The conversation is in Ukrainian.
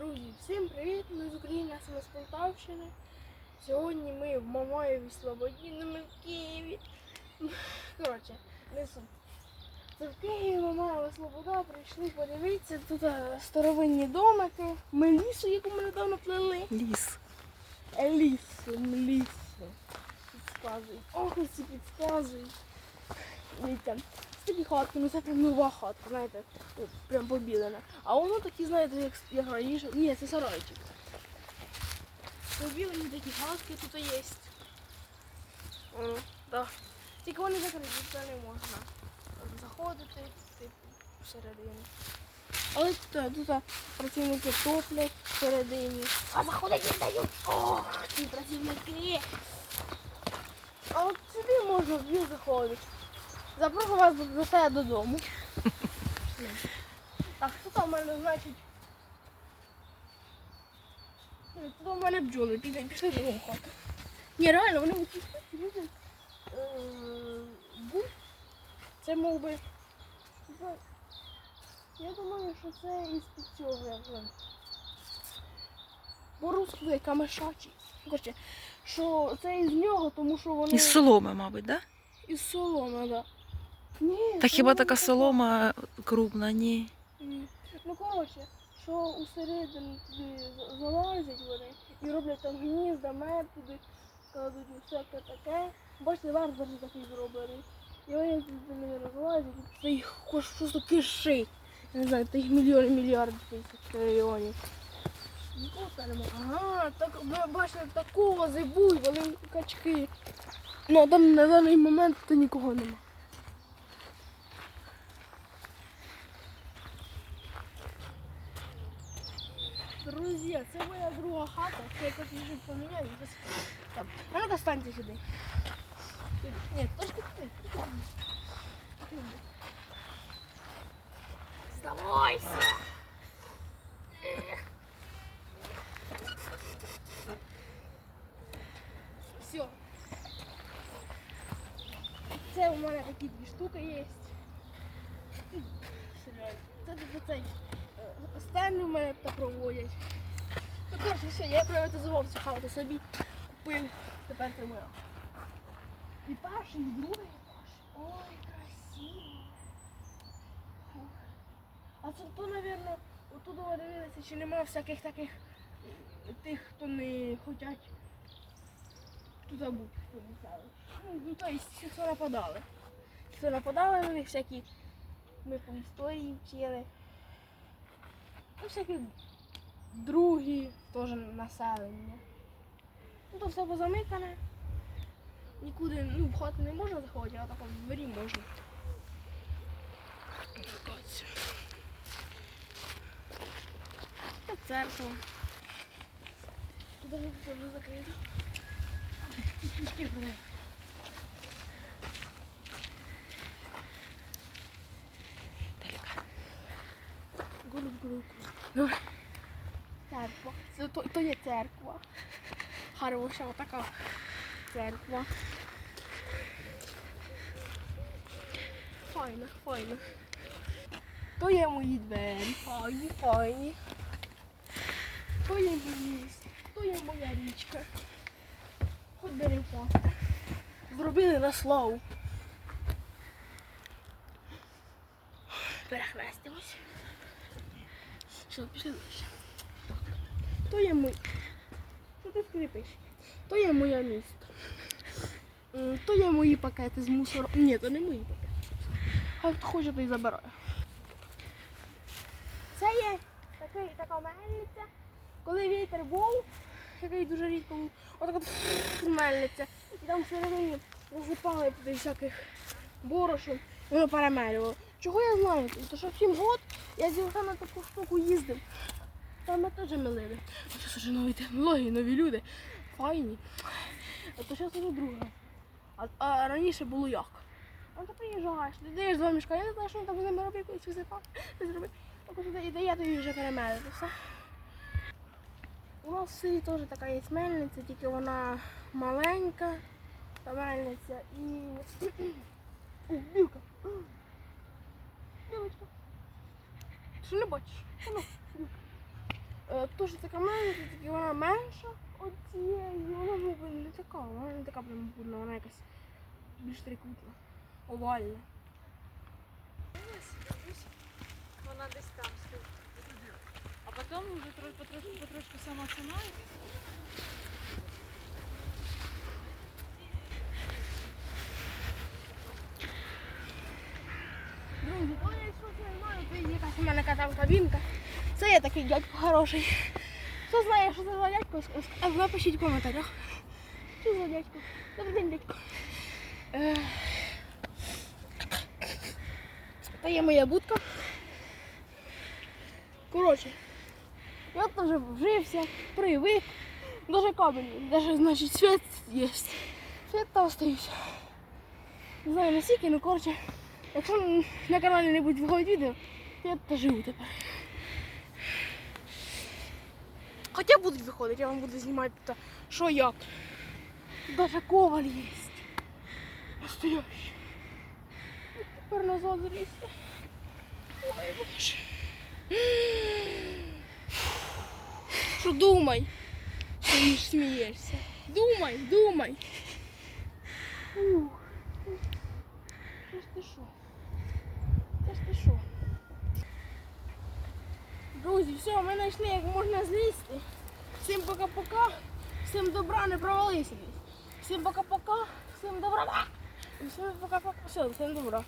Друзі, всім привіт! Ми з України, саме з Полтавщини. Сьогодні ми в Мамаєві Слободі, ну ми в Києві. Коротше, не. Це в Києві Мамаєва Слобода прийшли подивитися. Тут е, старовинні домики. Ми лісу, яку ми недавно плели. Ліс. Е, Лісу, лісу. Підказують. Ох, ці підказують. Дивіться, такі хатки, ну це прям нова хатка, знаєте, прям побілена. А воно такі, знаєте, як, як раніше. Ні, це сарайчик. Побілені такі хатки тут є. О, да. Тільки вони закриті, це не можна заходити, типу, всередину. Але тут, тут працівники топлять всередині. А заходити не дають. Ох, ці працівники. А от сюди можна дві заходити. Запрошую вас до, себе додому. Так, що там у мене значить? Тут у мене бджоли, пішли, пішли до хату. Ні, реально, вони люди. е, Це мов би. Я думаю, що це із цього. як воно. По-русски як камешачий. Що це із нього, тому що вони Із соломи, мабуть, да? із соломи, да. Ні, Та хіба така солома крупна, ні. Ні. Ну коротше, що усередину туди залазять вони і роблять там гнізда, мед туди кладуть всяке таке. Бачите, верх даже такий зроблений. І вони туди не розлазять, це їх просто кишить. Я не знаю, та їх мільйони, мільярди тисяч трильйонів. Ну. Ага, так ви бачите, такого зибуй, вони качки. Ну, а там на даний момент то нікого нема. Друзі, це моя друга хата, це я хочу жити поміняю. десь Там. А ну-ка станьте сюди. Сюди. Ні, трошки туди. Туди. Здавайся! Все. Це у мене такі дві штуки є. Серйозно. Це тут цей е, останній у мене так проводять. Ну, коротше, все, я приватизував цю хату собі. Купив. Тепер це моя. І перший, і другий етаж. Ой, красиво. Фух. А це то, мабуть, отуди ви дивилися, чи нема всяких таких е, тих, хто не хочуть тут бути. Ну, ну, то ті, хто нападали. Хто нападали на них, всякі ми по історії вчили. Ну, всякі другі теж населення. Ну, то все позамикане. Нікуди ну, в хату не можна заходити, а так в дворі можна. Це церква. Тут навіть все вже закрито. Книжки Церква. Це то, то є церква. Хороша така церква. Файна, файна. То є мої двері. Файні, файні. То є мій ліс. То є моя річка. Хоч папа. Зробили на славу. Перехрестимось. Що, пішли. То є мій. Що ти скрипиш? То є моє місто. То є мої пакети з мусором. Ні, то не мої пакети. Хай хто хоче, той забирає. Це є такий, така мельниця. Коли вітер був, який дуже рідко був, отак от мельниця. І там всередині засипали туди всяких борошон, воно перемелювало. Чого я знаю? Тому що в 7 год я зі на таку штуку їздив. Там ми теж милили. А зараз вже нові технології, нові люди. Файні. А то зараз вже друге. А, а раніше було як? А ти приїжджаєш, ти даєш два мішка, я не знаю, що він там ними робив, якусь висипав, щось зробив. І дає тобі вже перемелити все. У нас в селі теж така є мельниця, тільки вона маленька, та мельниця і. О, Що не бачиш? А Ну, білка. теж така маленька, тільки вона менша от цієї. Вона мов би, не така, вона не така прям бурна, вона якась більш трикутна, овальна. Вона десь там стоїть. А потім вже тро- потрошку, потрошку сама сама. То я щось не знаю, це якась у мене там кабінка. Це є такий дядько хороший. Хто знає, що це за дядько, а напишіть в коментарях. Що за дядько? Добрий день, дядько. Е, Та є моя будка. Коротше, я вже вжився, привик. Даже кабель, даже, значить, світ є. Світ та остаюся. Не знаю наскільки, ну коротше. Якщо на каналі не будуть виходити відео, я тут живу тепер. Хоча будуть виходити, я вам буду знімати тут, що як. Тут Даже коваль є. Настоящий. От Тепер назад залізти. Ой, боже. Що думай? Стоїш, смієшся. Думай, думай. Ух. Все, ми знайшли, як можна злізти. Всім пока-пока. Всім добра, не провалися. Всім пока-пока. Всім добра. Всім пока-пока. Все, всім добра.